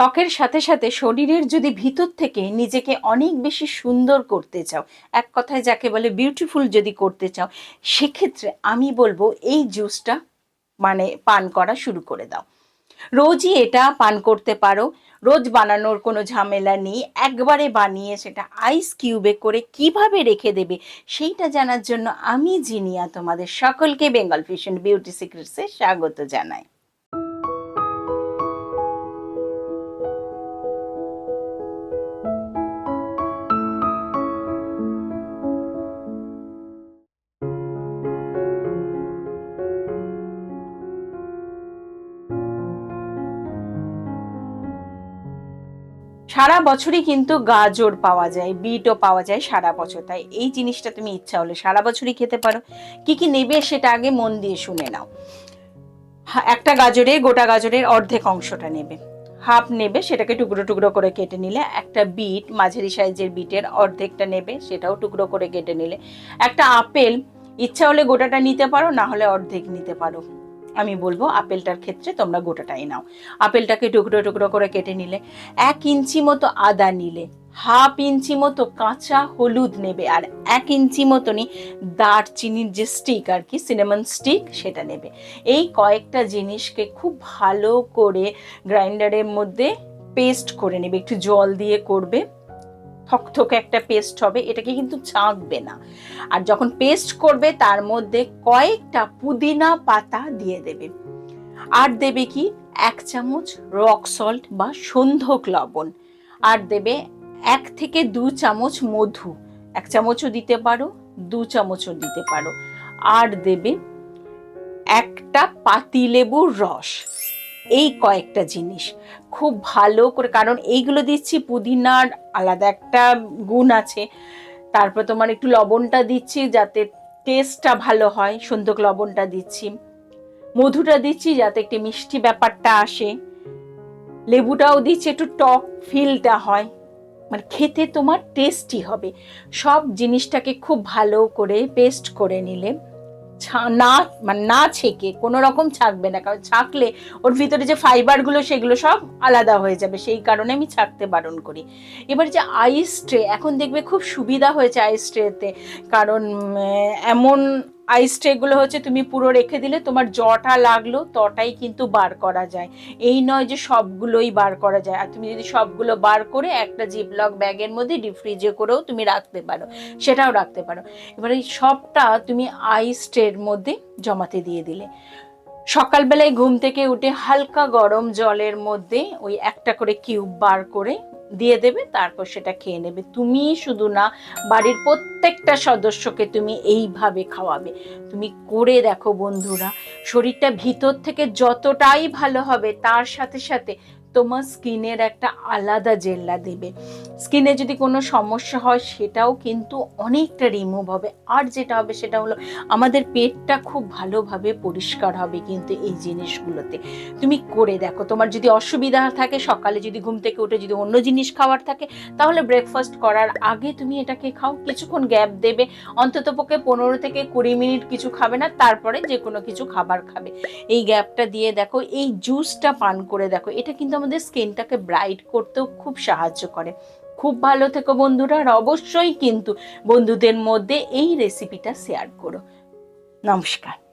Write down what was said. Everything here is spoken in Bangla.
ত্বকের সাথে সাথে শরীরের যদি ভিতর থেকে নিজেকে অনেক বেশি সুন্দর করতে চাও, এক কথায় যাকে বলে বিউটিফুল যদি করতে চাও, সেক্ষেত্রে আমি বলব এই জুসটা মানে পান করা শুরু করে দাও। রোজই এটা পান করতে পারো। রোজ বানানোর কোনো ঝামেলা নেই। একবারে বানিয়ে সেটা আইস কিউবে করে কীভাবে রেখে দেবে, সেইটা জানার জন্য আমি জিনিয়া তোমাদের সকলকে বেঙ্গল ফিশন বিউটি সিক্রেটসে স্বাগত জানাই। সারা বছরই কিন্তু গাজর পাওয়া যায়, বিটও পাওয়া যায় সারা বছর। তাই এই জিনিসটা তুমি ইচ্ছা হলে সারা বছরই খেতে পারো। কি কি নেবে সেটা আগে মন দিয়ে শুনে নাও। একটা গাজরে গোটা গাজরের অর্ধেক অংশটা নেবে। হাফ নেবে, সেটাকে টুকরো টুকরো করে কেটে নিলে একটা বিট, মাঝারি সাইজের বিটের অর্ধেকটা নেবে, সেটাও টুকরো করে কেটে নিলে। একটা আপেল, ইচ্ছা হলে গোটাটা নিতে পারো, না হলে অর্ধেক নিতে পারো। আমি বলব আপেলটার ক্ষেত্রে তোমরা গোটাটাই নাও। আপেলটাকে টুকরো টুকরো করে কেটে নিলে, এক ইঞ্চি মতো আদা নিলে, হাফ ইঞ্চি মতো কাঁচা হলুদ নেবে, আর এক ইঞ্চি মতনই দারচিনির যে স্টিক আর কি সিনেমন স্টিক সেটা নেবে। এই কয়েকটা জিনিসকে খুব ভালো করে গ্রাইন্ডারের মধ্যে পেস্ট করে নেবে, একটু জল দিয়ে করবে। থকথকে একটা পেস্ট হবে, এটাকে কিন্তু ছাঁকবে না। আর যখন পেস্ট করবে, তার মধ্যে কয়েকটা পুদিনা পাতা দিয়ে দেবে। আর দেবে কি? এক চামচ রক সল্ট বা সন্ধক লবণ। আর দেবে এক থেকে দু চামচ মধু। এক চামচও দিতে পারো, দু চামচও দিতে পারো। আর দেবে একটা পাতিলেবুর রস। এই কয়েকটা জিনিস। খুব ভালো করে, কারণ এইগুলো দিচ্ছি পুদিনার আলাদা একটা গুণ আছে। তারপর তোমার একটু লবণটা দিচ্ছি যাতে টেস্টটা ভালো হয় সন্ধক লবণটা দিচ্ছি। মধুটা দিচ্ছি যাতে একটি মিষ্টি ব্যাপারটা আসে। লেবুটাও দিচ্ছি একটু টক ফিলটা হয়। মানে খেতে তোমার টেস্টি হবে। সব জিনিসটাকে খুব ভালো করে পেস্ট করে নিলে না মানে না ছেঁকে, কোনো রকম ছাঁকবে না, কারণ ছাঁকলে ওর ভিতরে যে ফাইবারগুলো, সেগুলো সব আলাদা হয়ে যাবে, সেই কারণে আমি ছাঁকতে বারণ করি। এবার যে আইস ট্রে এখন দেখবে খুব সুবিধা হয়েছে আইস ট্রেতে কারণ এমন আইস ট্রেগুলো হচ্ছে তুমি পুরো রেখে দিলে তোমার জটা লাগল, তটাই কিন্তু বার করা যায়। এই নয় যে সবগুলোই বার করা যায়। আর তুমি যদি সবগুলো বার করে একটা জিপলক ব্যাগের মধ্যে ডিপ ফ্রিজে করেও তুমি রাখতে পারো, সেটাও রাখতে পারো। এবার এই সবটা তুমি আইস ট্রের মধ্যে জমাতে দিয়ে দিলে। সকালবেলায় ঘুম থেকে উঠে হালকা গরম জলের মধ্যে ওই একটা করে কিউব বার করে দিয়ে দেবে, তারপর সেটা খেয়ে নেবে। তুমি শুধু না, বাড়ির প্রত্যেকটা সদস্যকে তুমি এইভাবে খাওয়াবে। তুমি করে দেখো বন্ধুরা, শরীরটা ভিতর থেকে যতটাই ভালো হবে, তার সাথে সাথে তোমার স্কিনের একটা আলাদা জেল্লা দেবে। স্কিনে যদি কোনো সমস্যা হয়, সেটাও কিন্তু অনেকটা রিমুভ হবে। আর যেটা হবে, সেটা হলো আমাদের পেটটা খুব ভালোভাবে পরিষ্কার হবে কিন্তু এই জিনিসগুলোতে। তুমি করে দেখো, তোমার যদি অসুবিধা থাকে, সকালে যদি ঘুম থেকে উঠে যদি অন্য জিনিস খাওয়ার থাকে, তাহলে ব্রেকফাস্ট করার আগে তুমি এটাকে খাও। কিছুক্ষণ গ্যাপ দেবে, অন্তত পক্ষে পনেরো থেকে কুড়ি মিনিট কিছু খাবে না, তারপরে যে কোনো কিছু খাবার খাবে। এই গ্যাপটা দিয়ে দেখো, এই জুসটা পান করে দেখো, এটা কিন্তু আমাদের স্কিনটাকে ব্রাইট করতেও খুব সাহায্য করে। খুব ভালো থেকো বন্ধুরা, আর অবশ্যই কিন্তু বন্ধুদের মধ্যে এই রেসিপিটা শেয়ার করো। নমস্কার।